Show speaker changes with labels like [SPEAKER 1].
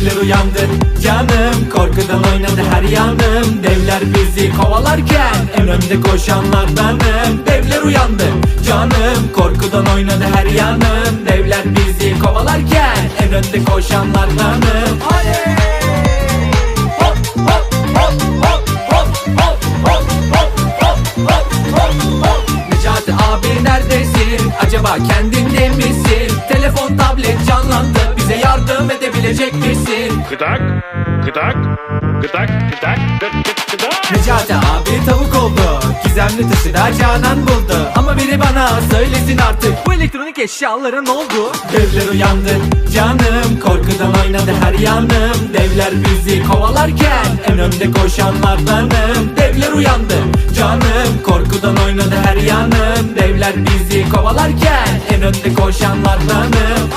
[SPEAKER 1] Devler uyandı canım Korkudan oynadı her yanım Devler bizi kovalarken En önde koşanlar benim Devler uyandı canım Korkudan oynadı her yanım Devler bizi kovalarken En önde koşanlar benim Hayır! Hop hop abi neredesin? Acaba kendinde misin? Telefon edebilecek misin?
[SPEAKER 2] Gıdak, gıdak, gıdak, gıdak, gıdak, gıdak.
[SPEAKER 1] Necati abi tavuk oldu. Gizemli taşı da Canan buldu. Ama biri bana söylesin artık. Bu elektronik eşyalara ne oldu? Devler uyandı. Canım Korkudan oynadı her yanım. Devler bizi kovalarken En önde koşanlar benim Devler uyandı. Canım Korkudan oynadı her yanım. Devler bizi kovalarken En önde koşanlar benim